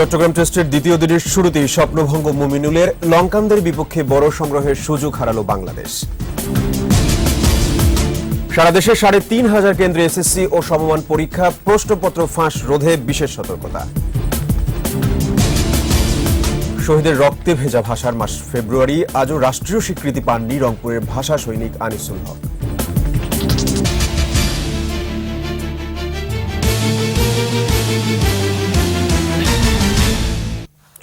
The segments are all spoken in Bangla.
চট্টগ্রাম টেস্টের দ্বিতীয় দিনের শুরুতেই স্বপ্নভঙ্গ মুমিনুলের লঙ্কানদের বিপক্ষে বড় সংগ্রহের সুযোগ হারালো বাংলাদেশ। সারা দেশে সাড়ে তিন হাজার কেন্দ্রে এসএসসি ও সমমান পরীক্ষা, প্রশ্নপত্র, ফাঁস, রোধে বিশেষ সতর্কতা। শহীদের রক্তে ভেজা ভাষার মাস ফেব্রুয়ারি, আজও রাষ্ট্রীয় স্বীকৃতি পাননি রংপুরের ভাষা সৈনিক আনিসুল হক।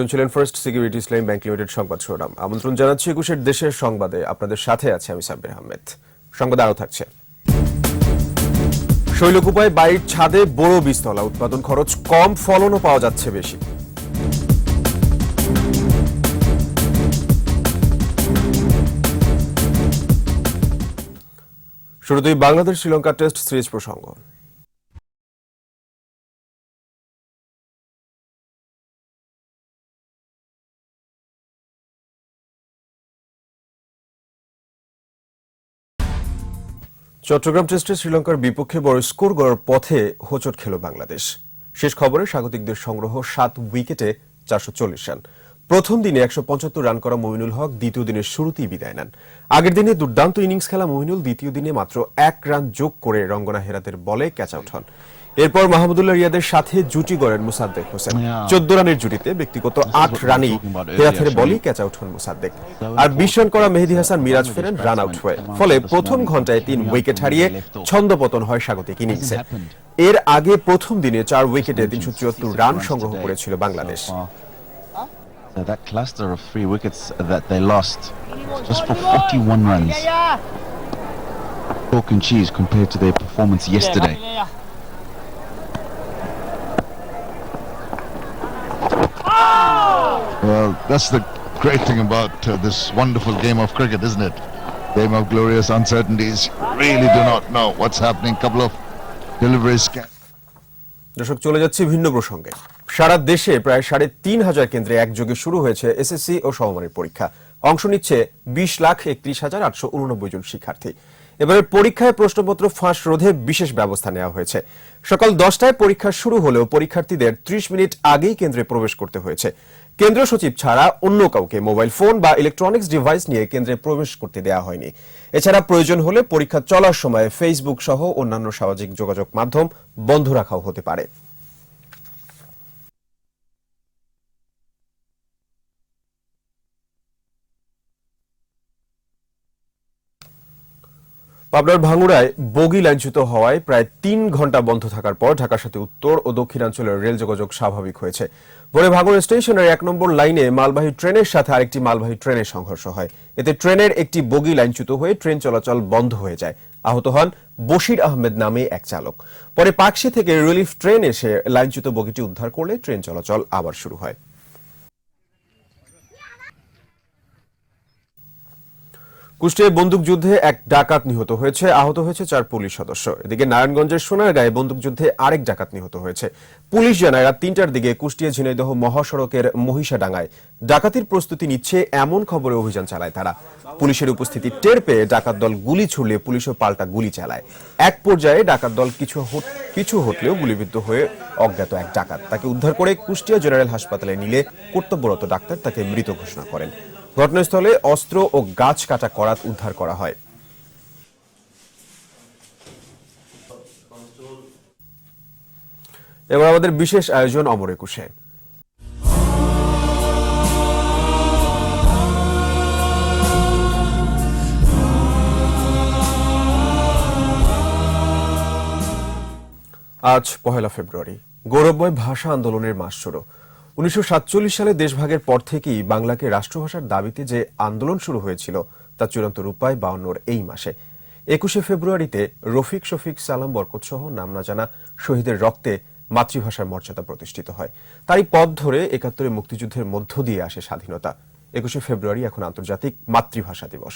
শুনছিলেন first security Islam bank limited সংবাদ শিরোনাম। আমন্ত্রণ জানাচ্ছি একুশের দেশের সংবাদে। আপনাদের সাথে আছে আমি সাব্বির আহমেদ। সংবাদ আরও থাকছে। শৈলকুপায় বাড়ির ছাদে বড় বীজতলা। উৎপাদন খরচ কম, ফলনও পাওয়া যাচ্ছে বেশি। শুরুতেই বাংলাদেশ শ্রীলঙ্কা টেস্ট সিরিজ প্রসঙ্গ। চট্টগ্রাম টেস্টে শ্রীলঙ্কার বিপক্ষে বড় স্কোর গড়ার পথে হোচট খেল বাংলাদেশ। শেষ খবরে স্বাগতিকদের সংগ্রহ সাত উইকেটে চারশো চল্লিশ রান। প্রথম দিনে একশো পঁচাত্তর রান করা মমিনুল হক দ্বিতীয় দিনের শুরুতেই বিদায় নেন। আগের দিনে দুর্দান্ত ইনিংস খেলা মমিনুল, দ্বিতীয় দিনে মাত্র এক রান যোগ করে রঙ্গনা হেরাতের বলে ক্যাচ আউট হন। এরপর মাহমুদুল্লাহ রিয়াদের সাথে জুটি গড়েন মুসাদ্দেক হোসেন। চোদ্দ রানের জুটিতে ব্যক্তিগত আট রানেই হেরাথের বলই ক্যাচ আউট হন মুসাদ্দেক। আর বিশ রান করা মেহেদি হাসান মিরাজ ফেরেন রান আউট হয়ে। ফলে প্রথম ঘন্টায় তিন উইকেট হারিয়ে ছন্দপতন হয় স্বাগতিক ইনিংসে এর আগে প্রথম দিনে চার উইকেটে তিনশো চুয়াত্তর রান সংগ্রহ করেছিল Bangladesh. So that cluster of three wickets that they lost just for 41 runs. Pork and cheese compared to their performance yesterday. Well, that's the great thing about uh, this wonderful game of cricket, isn't it? Game of glorious uncertainties. Really do not know what's happening. Couple of deliveries. Can- দর্শক চলে যাচ্ছি ভিন্ন প্রসঙ্গে সারা দেশে প্রায় সাড়ে তিন হাজার কেন্দ্রে একযোগে শুরু হয়েছে এসএসসি ও সমমানের পরীক্ষা অংশ নিচ্ছে বিশ লাখ একত্রিশ হাজার আটশো উননব্বই জন শিক্ষার্থী এবারের পরীক্ষায় প্রশ্নপত্র ফাঁস রোধে বিশেষ ব্যবস্থা নেওয়া হয়েছে সকাল দশটায় পরীক্ষা শুরু হলেও পরীক্ষার্থীদের ত্রিশ মিনিট আগেই কেন্দ্রে প্রবেশ করতে হয়েছে কেন্দ্র সচিব ছাড়া অন্য কাউকে মোবাইল ফোন বা ইলেকট্রনিক্স ডিভাইস নিয়ে কেন্দ্রে প্রবেশ করতে দেওয়া হয়নি। এছাড়া প্রয়োজন হলে পরীক্ষা চলার সময় ফেসবুক সহ অন্যান্য সামাজিক যোগাযোগ মাধ্যম বন্ধ রাখাও হতে পারে। পাবনার ভাঙ্গুড়ায় বগি লাইনচ্যুত হওয়ায় প্রায় তিন ঘণ্টা বন্ধ থাকার পর ঢাকার সাথে উত্তর ও দক্ষিণাঞ্চলের রেল যোগাযোগ স্বাভাবিক হয়েছে। পরে ভাঙ্গুড়া স্টেশনের এক নম্বর লাইনে মালবাহী ট্রেনের সাথে আরেকটি মালবাহী ট্রেনের সংঘর্ষ হয়। এতে ট্রেনের একটি বগি লাইনচ্যুত হয়ে ট্রেন চলাচল বন্ধ হয়ে যায়। আহত হন বশির আহমেদ নামে এক চালক। পরে পাকশি থেকে রিলিফ ট্রেন এসে লাইনচ্যুত বগিটি উদ্ধার করলে ট্রেন চলাচল আবার শুরু হয়। কুষ্টিয়ায় বন্দুকযুদ্ধে এক ডাকাত নিহত হয়েছে, আহত হয়েছে চার পুলিশ সদস্য। এদিকে নারায়ণগঞ্জের সোনারগাঁয়ে বন্দুকযুদ্ধে আরেক ডাকাত নিহত হয়েছে। পুলিশ জানায়, রাত তিনটার দিকে কুষ্টিয়া ঝিনাইদহ মহাসড়কের মহিষাডাঙ্গায় ডাকাতির প্রস্তুতি নিচ্ছে এমন খবরে অভিযান চালায় তারা। পুলিশের উপস্থিতি টের পেয়ে ডাকাত দল গুলি ছুড়লে পুলিশও পাল্টা গুলি চালায়। এক পর্যায়ে ডাকাত দল কিছু কিছু হটলেও গুলিবিদ্ধ হয়ে অজ্ঞাত এক ডাকাত। তাকে উদ্ধার করে কুষ্টিয়া জেনারেল হাসপাতালে নিলে কর্তব্যরত ডাক্তার তাকে মৃত ঘোষণা করেন। ঘটনাস্থলে অস্ত্র ও গাছ কাটা করাত উদ্ধার করা হয়। এবার আমাদের বিশেষ আয়োজন অমর একুশে। আজ পহেলা ফেব্রুয়ারি, গৌরবময় ভাষা আন্দোলনের মাস শুরু। উনিশশো সালে দেশভাগের পর থেকেই বাংলাকে রাষ্ট্রভাষার দাবিতে যে আন্দোলন শুরু হয়েছিল, তা চূড়ান্ত রূপায় বাউন্নর এই মাসে। একুশে ফেব্রুয়ারিতে রফিক শফিক সালাম বরকত সহ নাম না জানা শহীদের রক্তে মাতৃভাষার মর্যাদা প্রতিষ্ঠিত হয়। তারই পথ ধরে একাত্তরে মুক্তিযুদ্ধের মধ্য দিয়ে আসে স্বাধীনতা। একুশে ফেব্রুয়ারি এখন আন্তর্জাতিক মাতৃভাষা দিবস।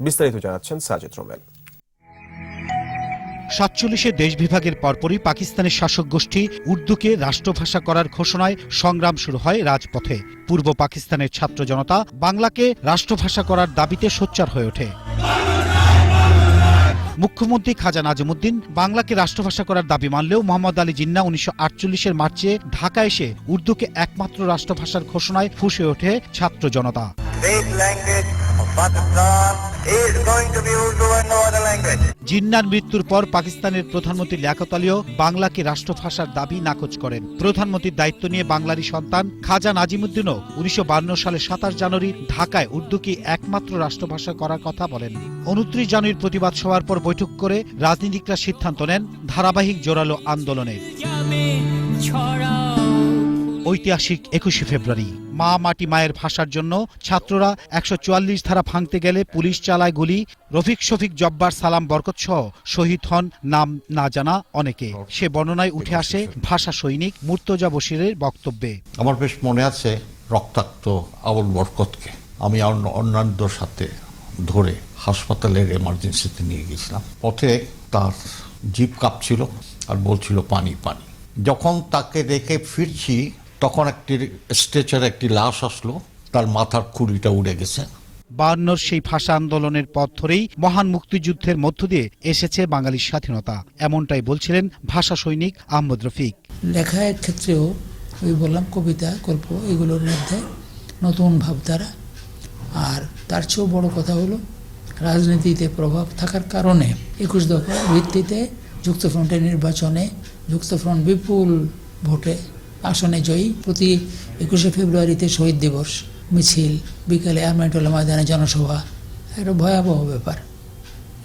বিস্তারিত জানাচ্ছেন সাজেদ রোমেল। সাতচল্লিশে দেশ বিভাগের পরপরই পাকিস্তানের শাসক গোষ্ঠী উর্দুকে রাষ্ট্রভাষা করার ঘোষণায় সংগ্রাম শুরু হয় রাজপথে। পূর্ব পাকিস্তানের ছাত্র জনতা বাংলাকে রাষ্ট্রভাষা করার দাবিতে সোচ্চার হয়ে ওঠে। মুখ্যমন্ত্রী খাজা নাজিমুদ্দিন বাংলাকে রাষ্ট্রভাষা করার দাবি মানলেও মোহাম্মদ আলী জিন্না উনিশশো আটচল্লিশের মার্চে ঢাকা এসে উর্দুকে একমাত্র রাষ্ট্রভাষার ঘোষণায় ফুঁসে ওঠে ছাত্র জনতা। জিন্নার মৃত্যুর পর পাকিস্তানের প্রধানমন্ত্রী লিয়াকত আলীও বাংলাকে রাষ্ট্রভাষার দাবি নাকচ করেন। প্রধানমন্ত্রীর দায়িত্ব নিয়ে বাংলারই সন্তান খাজা নাজিমুদ্দিনও উনিশশো সালে সাতাশ জানুয়ারি ঢাকায় উর্দুকে একমাত্র রাষ্ট্রভাষা করার কথা বলেন। উনত্রিশ জানুয়ারির প্রতিবাদ সভার পর বৈঠক করে রাজনীতিকরা সিদ্ধান্ত নেন ধারাবাহিক জোরালো আন্দোলনের। ঐতিহাসিক একুশে ফেব্রুয়ারি। মা মাটি মায়ের ভাষার জন্য ছাত্ররা একশো চুয়াল্লিশ ধারা ভাঙতে গেলে পুলিশ চালায় গুলি। রফিক শফিক জব্বার সালাম বরকত সহ শহীদ হন নাম না জানা অনেকে। সে বর্ণনায় উঠে আসে ভাষা সৈনিক মুর্তজা বশিরের বক্তব্যে। আমার বেশ মনে আছে রক্তাক্ত আবুল বরকতকে। আমি অন্য- অন্যান্যদের সাথে ধরে হাসপাতালের এমার্জেন্সিতে নিয়ে গেছিলাম পথে তার জিপ কাঁপছিল আর বলছিল, পানি পানি। যখন তাকে রেখে ফিরছি তখন একটি স্ট্রেচার একটি লাশ আসলো তার মাথার খুলিটা উড়ে গেছে। বায়ান্নর সেই ভাষা আন্দোলনের পথ ধরেই মহান মুক্তিযুদ্ধের মধ্য দিয়ে এসেছে বাঙালির স্বাধীনতা। এমনটাই বলছিলেন ভাষা সৈনিক আহমদ রফিক। লেখার ক্ষেত্রেও ওই বললাম কবিতা গল্প এগুলোর মধ্যে নতুন ভাবধারা। আর তার চেয়েও বড় কথা হলো রাজনীতিতে প্রভাব থাকার কারণে একুশ দফার ভিত্তিতে যুক্তফ্রন্টের নির্বাচনে যুক্তফ্রন্ট বিপুল ভোটে আসনে জয়ী প্রতি একুশে ফেব্রুয়ারিতে শহীদ দিবস, মিছিল, বিকালে আর্মাইটোলা ময়দানে জনসভা। একটা ভয়াবহ ব্যাপার।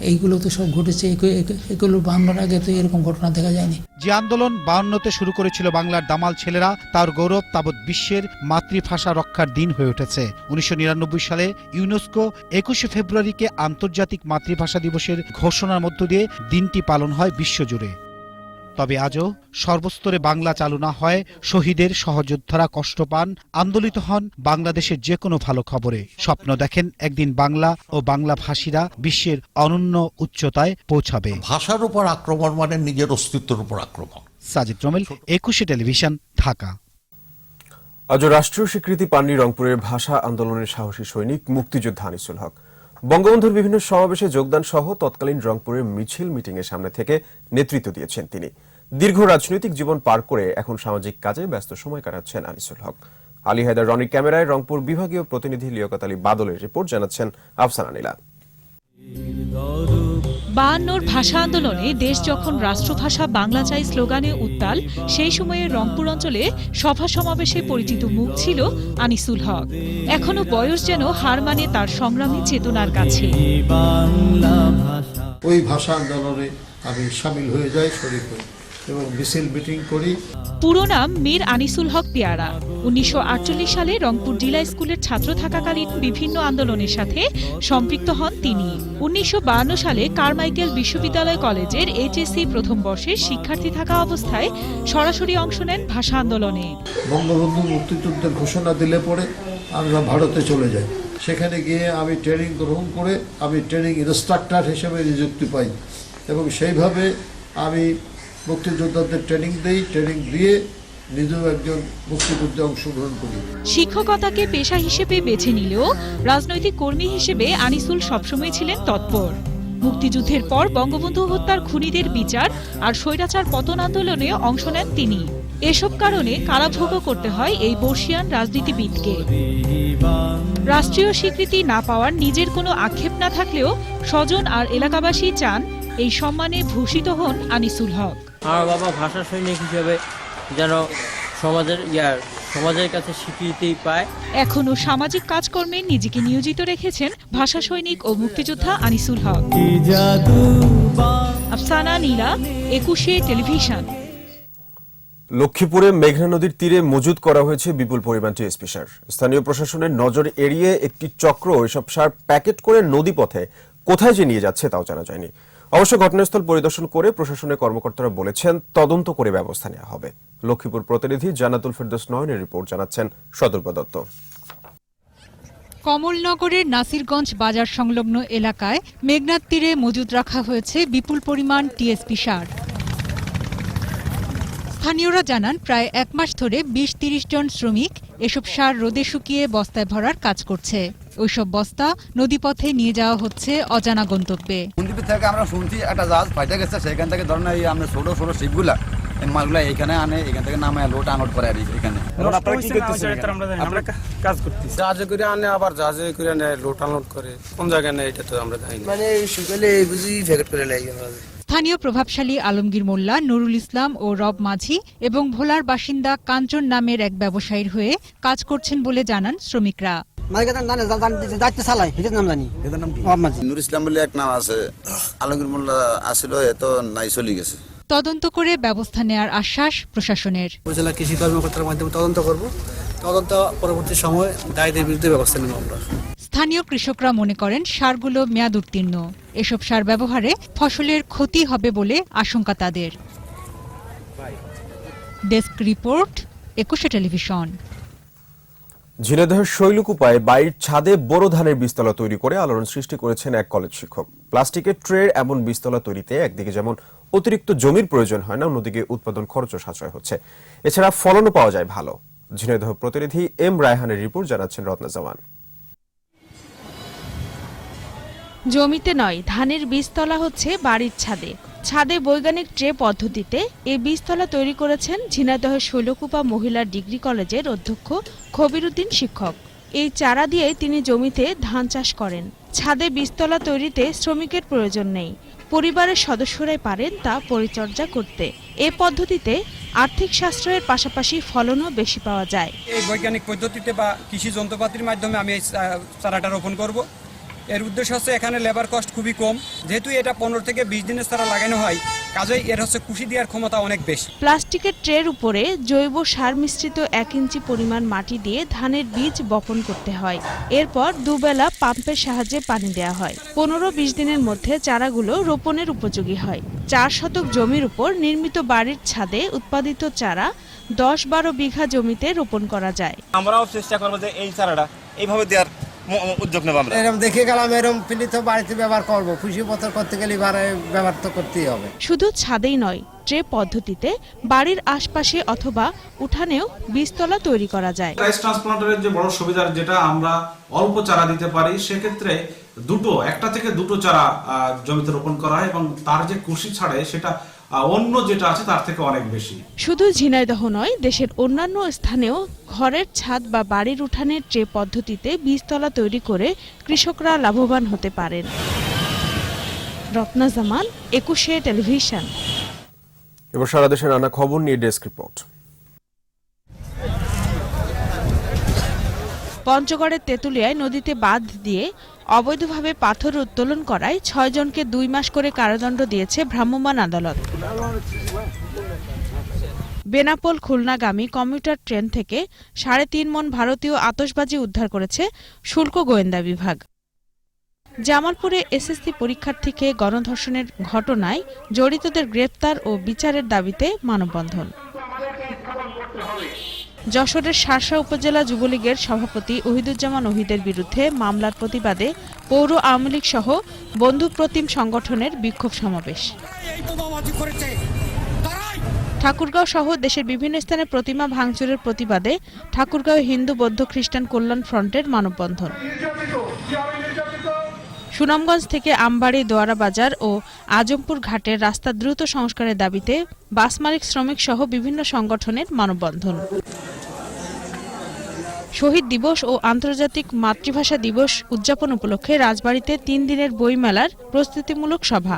এইগুলো তো সব ঘটেছে এগু- এগু- এগুলো বাংলার আগে তো এরকম ঘটনা দেখা যায়নি। যে আন্দোলন বায়ান্নতে শুরু করেছিল বাংলার দামাল ছেলেরা, তার গৌরব তাবৎ বিশ্বের মাতৃভাষা রক্ষার দিন হয়ে উঠেছে। উনিশশো নিরানব্বই সালে ইউনেস্কো একুশে ফেব্রুয়ারিকে আন্তর্জাতিক মাতৃভাষা দিবসের ঘোষণার মধ্য দিয়ে দিনটি পালন হয় বিশ্বজুড়ে। তবে আজও সর্বস্তরে বাংলা চালু না হয় শহীদের সহযোদ্ধারা কষ্ট পান আন্দোলিত হন বাংলাদেশের যে কোনো ভালো খবরে। স্বপ্ন দেখেন একদিন বাংলা ও বাংলা ভাষীরা বিশ্বের অনন্য উচ্চতায় পৌঁছাবে। ভাষার উপর আক্রমণ মানে নিজের অস্তিত্বের উপর আক্রমণ। সাজিদ রমেল একুশে টেলিভিশন ঢাকা। আজ রাষ্ট্রীয় স্বীকৃতি পাননি রংপুরের ভাষা আন্দোলনের সাহসী সৈনিক মুক্তিযোদ্ধা আনিসুল হক। বঙ্গবন্ধুর বিভিন্ন সমাবেশে যোগদান সহ তৎকালীন রংপুরের মিছিল মিটিং এর সামনে থেকে নেতৃত্ব দিয়েছেন তিনি। দীর্ঘ রাজনৈতিক জীবন পার করে এখন সামাজিক কাজে ব্যস্ত সময় কাটাচ্ছেন আনিসুল হক। আলী হায়দার রনির ক্যামেরায় রংপুর বিভাগীয় প্রতিনিধি লিয়াকত আলী বাদলের রিপোর্ট, জানাচ্ছেন আফসানা নীলা। বায়ান্নর ভাষা আন্দোলনে দেশ যখন রাষ্ট্রভাষা বাংলা চাই স্লোগানে উত্তাল সেই সময়ে রংপুর অঞ্চলে সভা সমাবেশে পরিচিত মুখ ছিল আনিসুল হক। এখনও বয়স যেন হার মানে তার সংগ্রামী চেতনার কাছে। ওই ভাষা আন্দোলনে আমি সামিল হয়ে যাই শরীর হই এবং মিছিল মিটিং করি। পুরো নাম মীর আনিসুল হক পেয়ারা। উনিশশো সালে রংপুর জেলা স্কুলের ছাত্র থাকাকালীন বিভিন্ন আন্দোলনের সাথে সম্পৃক্ত হন তিনি। উনিশশো সালে কারমাইকেল বিশ্ববিদ্যালয় কলেজের এইচএসসি প্রথম বর্ষের শিক্ষার্থী থাকা অবস্থায় সরাসরি অংশ নেন ভাষা আন্দোলনে। বঙ্গবন্ধু মুক্তিযুদ্ধের ঘোষণা দিলে পরে আমরা ভারতে চলে যাই। সেখানে গিয়ে আমি ট্রেনিং গ্রহণ করে আমি ট্রেনিং ইনস্ট্রাক্টর হিসেবে নিযুক্তি পাই। এবং সেইভাবে আমি মুক্তিযোদ্ধাদের ট্রেনিং দিই ট্রেনিং দিয়ে নিজেও একজন মুক্তিযুদ্ধে অংশগ্রহণ করি। শিক্ষকতাকে পেশা হিসেবে বেছে নিলেও রাজনৈতিক কর্মী হিসেবে আনিসুল সবসময় ছিলেন তৎপর। মুক্তিযুদ্ধের পর বঙ্গবন্ধু হত্যার খুনিদের বিচার আর স্বৈরাচার পতন আন্দোলনে অংশ নেন তিনি। এসব কারণে কারাভোগও করতে হয় এই বর্ষিয়ান রাজনীতিবিদকে। রাষ্ট্রীয় স্বীকৃতি না পাওয়ার নিজের কোনো আক্ষেপ না থাকলেও স্বজন আর এলাকাবাসী চান এই সম্মানে ভূষিত হন আনিসুল হক। আমার বাবা ভাষা সৈনিক হিসেবে যেন সমাজের ইয়ার সমাজের কাছে স্বীকৃতি পায়। এখনও সামাজিক কাজকর্মে নিজেকে নিয়োজিত রেখেছেন ভাষা সৈনিক ও মুক্তিযোদ্ধা আনিসুল হক। আফসানা নীলা একুশে টেলিভিশন। লক্ষ্মীপুরে মেঘনা নদীর তীরে মজুদ করা হয়েছে বিপুল পরিমাণ টিএসপি সার স্থানীয় প্রশাসনের নজর এড়িয়ে একটি চক্র এসব সার প্যাকেট করে নদীপথে কোথায় যে নিয়ে যাচ্ছে তাও জানা যায়নি। অবশ্য ঘটনাস্থল পরিদর্শন করে প্রশাসনের কর্মকর্তারা বলেছেন, তদন্ত করে ব্যবস্থা নেওয়া হবে। লক্ষ্মীপুর প্রতিনিধি জানাতুল ফেরদৌস নয়নের রিপোর্ট জানাচ্ছেন সদর্প দত্ত। কমলনগরের নাসিরগঞ্জ বাজার সংলগ্ন এলাকায় মেঘনার তীরে মজুদ রাখা হয়েছে বিপুল পরিমাণ টিএসপি সার। স্থানীয়রা জানান, প্রায় এক মাস ধরে বিশ তিরিশ জন শ্রমিক এসব সার রোদে শুকিয়ে বস্তায় ভরার কাজ করছে। ওইসব বস্তা নদীপথে নিয়ে যাওয়া হচ্ছে অজানা গন্তব্যে। থেকে আমরা শুনছি একটা জাহাজ ফাইটে গেছে সেখান থেকে ধরেন এই আমরা ছোট ছোট শিপগুলা মালগুলা এখানে আনে এখান থেকে নামে লোড আনলোড করে আর এখানে। জাহাজে করে আনে আবার জাহাজে করে নেয় লোট আনলোড করে কোন জায়গায় নেয় এটা তো আমরা জানি মানে শুকালে এই বুঝি ফেকেট করে লাগে স্থানীয় প্রভাবশালী আলমগীর মোল্লা নুরুল ইসলাম ও রব মাঝি এবং ভোলার বাসিন্দা কাঞ্চন নামের এক ব্যবসায়ীর হয়ে কাজ করছেন বলে জানান শ্রমিকরা। যাইতে চালাই এটার নাম জানি। নুর ইসলাম বলে এক নাম আছে। আলমগীর মোল্লা আসিল এত নাই চলে গেছে। তদন্ত করে ব্যবস্থা নেয়ার আশ্বাস প্রশাসনের। উপজেলা কৃষি কর্মকর্তার মাধ্যমে তদন্ত করব। তদন্ত পরবর্তী সময় দায়ীদের বিরুদ্ধে ব্যবস্থা নেব আমরা। স্থানীয় কৃষকরা মনে করেন সারগুলো মেয়াদ উত্তীর্ণ। এসব সার ব্যবহারে ফসলের ক্ষতি হবে বলে আশঙ্কা তাদের। Desk report Ekushey television. ঝিনাইদহের শৈলকুপায় বাড়ির ছাদে বড় ধানের বিস্তলা তৈরি করে আলোড়ন সৃষ্টি করেছেন এক কলেজ শিক্ষক। প্লাস্টিকের ট্রের এমন বিস্তলা তৈরিতে একদিকে যেমন অতিরিক্ত জমির প্রয়োজন হয় না, অন্যদিকে উৎপাদন খরচও সাশ্রয় হচ্ছে। এছাড়া ফলনও পাওয়া যায় ভালো। ঝিনাইদহ প্রতিনিধি এম রায়হানের রিপোর্ট জানাচ্ছেন রত্না জামান। জমিতে নয়, ধানের বীজতলা হচ্ছে বাড়ির ছাদে। ছাদে বৈজ্ঞানিক ট্রে পদ্ধতিতে এই বীজতলা তৈরি করেছেন ঝিনাইদহের শৈলকুপা মহিলা ডিগ্রি কলেজের অধ্যক্ষ খবিরুদ্দিন শিক্ষক। এই চারা দিয়ে তিনি জমিতে ধান চাষ করেন। ছাদে বীজতলা তৈরিতে শ্রমিকের প্রয়োজন নেই। পরিবারের সদস্যরাই পারেন তা পরিচর্যা করতে। এ পদ্ধতিতে আর্থিক সাশ্রয়ের পাশাপাশি ফলনও বেশি পাওয়া যায়। এই বৈজ্ঞানিক পদ্ধতিতে বা কৃষি যন্ত্রপাতির মাধ্যমে আমি চারাটা রোপণ করব। এর উদ্দেশ্য হচ্ছে এখানে লেবার কস্ট খুবই কম। যেহেতু এটা পনেরো থেকে বিশ দিনের চারা লাগানো হয় কাজেই এর হচ্ছে কুশি দেওয়ার ক্ষমতা অনেক বেশি। প্লাস্টিকের ট্রের উপরে জৈব সার মিশ্রিত এক ইঞ্চি পরিমাণ মাটি দিয়ে ধানের বীজ বপন করতে হয়। এরপর দুবেলা পাম্পের সাহায্যে পানি দেওয়া হয়। পনেরো বিশ দিনের মধ্যে চারাগুলো রোপণের উপযোগী হয়। চার শতক জমির উপর নির্মিত বাড়ির ছাদে উৎপাদিত চারা দশ বারো বিঘা জমিতে রোপণ করা যায়। আমরাও চেষ্টা করব যে এই চারাটা এইভাবে দেওয়ার। উদ্যোগ নেব আমরা। এরকম দেখে গেলাম এরকম পিলিত বাড়িতে ব্যবহার করব। খুশি পত্র করতে গেলে ব্যবহার তো করতেই হবে। শুধু ছাদেই নয় ট্রে পদ্ধতিতে বাড়ির আশপাশে অথবা উঠানেও বীজতলা তৈরি করা যায়। রাইস ট্রান্সপ্লান্টারের যে বড় সুবিধার যেটা আমরা অল্প চারা দিতে পারি সেক্ষেত্রে দুটো একটা থেকে দুটো চারা জমিতে রোপণ করা হয় এবং তার যে কুশি ছাড়ে সেটা অন্য যেটা আছে তার থেকে অনেক বেশি। শুধু ঝিনাইদহ নয় দেশের অন্যান্য স্থানেও ঘরের ছাদ বা বাড়ির উঠানের ট্রে পদ্ধতিতে বীজতলা তৈরি করে কৃষকরা লাভবান হতে পারেন। রত্না জামান একুশে টেলিভিশন। এবার সারা দেশের নানা খবর নিয়ে ডেস্ক রিপোর্ট। পঞ্চগড়ের তেঁতুলিয়ায় নদীতে বাঁধ দিয়ে অবৈধভাবে পাথর উত্তোলন করায় ছয়জনকে দুই মাস করে কারাদণ্ড দিয়েছে ভ্রাম্যমাণ আদালত। বেনাপোল খুলনাগামী কমিউটার ট্রেন থেকে সাড়ে তিন মন ভারতীয় আতসবাজি উদ্ধার করেছে শুল্ক গোয়েন্দা বিভাগ। জামালপুরে এসএসসি পরীক্ষার্থীকে গণধর্ষণের ঘটনায় জড়িতদের গ্রেপ্তার ও বিচারের দাবিতে মানববন্ধন। যশোরের শার্শা উপজেলা যুবলীগের সভাপতি ওহিদুজ্জামান ওহিদের বিরুদ্ধে মামলার প্রতিবাদে পৌর আওয়ামী লীগ সহ বন্ধু প্রতিম সংগঠনের বিক্ষোভ সমাবেশ। ঠাকুরগাঁও সহ দেশের বিভিন্ন স্থানে প্রতিমা ভাঙচুরের প্রতিবাদে ঠাকুরগাঁও হিন্দু বৌদ্ধ খ্রিস্টান কল্যাণ ফ্রন্টের মানববন্ধন। সুনামগঞ্জ থেকে আমবাড়ি দোয়ারা বাজার ও আজমপুর ঘাটের রাস্তা দ্রুত সংস্কারের দাবিতে বাস মালিক, শ্রমিক সহ বিভিন্ন সংগঠনের মানববন্ধন। শহীদ দিবস ও আন্তর্জাতিক মাতৃভাষা দিবস উদযাপন উপলক্ষে রাজবাড়িতে তিন দিনের বইমেলার প্রস্তুতিমূলক সভা।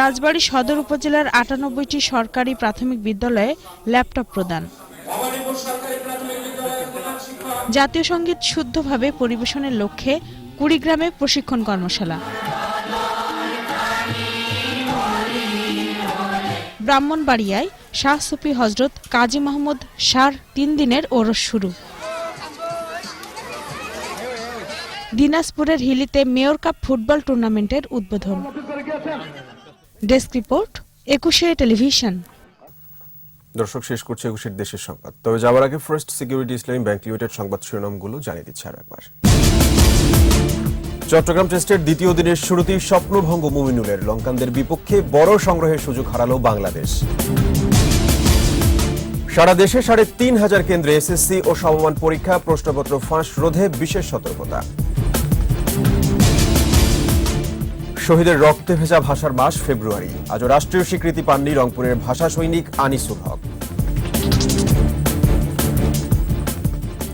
রাজবাড়ী সদর উপজেলার আটানব্বইটি সরকারি প্রাথমিক বিদ্যালয়ে ল্যাপটপ প্রদান। জাতীয় সংগীত শুদ্ধভাবে পরিবেশনের লক্ষ্যে কুড়িগ্রামে প্রশিক্ষণ কর্মশালা। ব্রাহ্মণবাড়িয়ায় শাহ সুফি হজরত কাজী মাহমুদ শাহর তিন দিনের ওরস শুরু। দিনাজপুরের হিলিতে মেয়র কাপ ফুটবল টুর্নামেন্টের উদ্বোধন। Desk report, Ekushey television. দর্শক, শেষ করছে একুশের দেশের সংবাদ। তবে যাওয়ার আগে first security Islami bank limited সংবাদ শিরোনামগুলো জানিয়ে দিচ্ছে আর একবার। চট্টগ্রাম টেস্টের দ্বিতীয় দিনের শুরুতেই স্বপ্নভঙ্গ মুমিনুলের। লঙ্কানদের বিপক্ষে বড় সংগ্রহের সুযোগ হারালো বাংলাদেশ। সারা দেশে সাড়ে তিন হাজার কেন্দ্রে এসএসসি ও সমমান পরীক্ষা, প্রশ্নপত্র ফাঁস, রোধে বিশেষ সতর্কতা। শহীদের রক্তে ভেজা ভাষার মাস ফেব্রুয়ারি। আজও রাষ্ট্রীয় স্বীকৃতি পাননি রংপুরের ভাষা সৈনিক আনিসুল হক।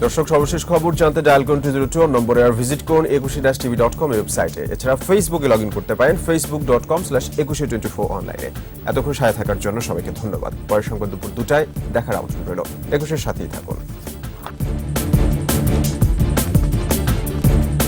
দর্শক, সর্বশেষ খবর জানতে ডায়াল করুন টু জিরো টু নম্বরে আর ভিজিট করুন একুশে ড্যাশ টিভি ডট কম ওয়েবসাইটে এছাড়া ফেসবুকে লগ ইন করতে পারেন Facebook dot com slash Ekushey twenty four অনলাইনে এতক্ষণ সাথে থাকার জন্য সবাইকে ধন্যবাদ। পরের সংবাদ দুপুর দুটায় দেখার আমন্ত্রণ রইল। একুশের সাথেই থাকুন।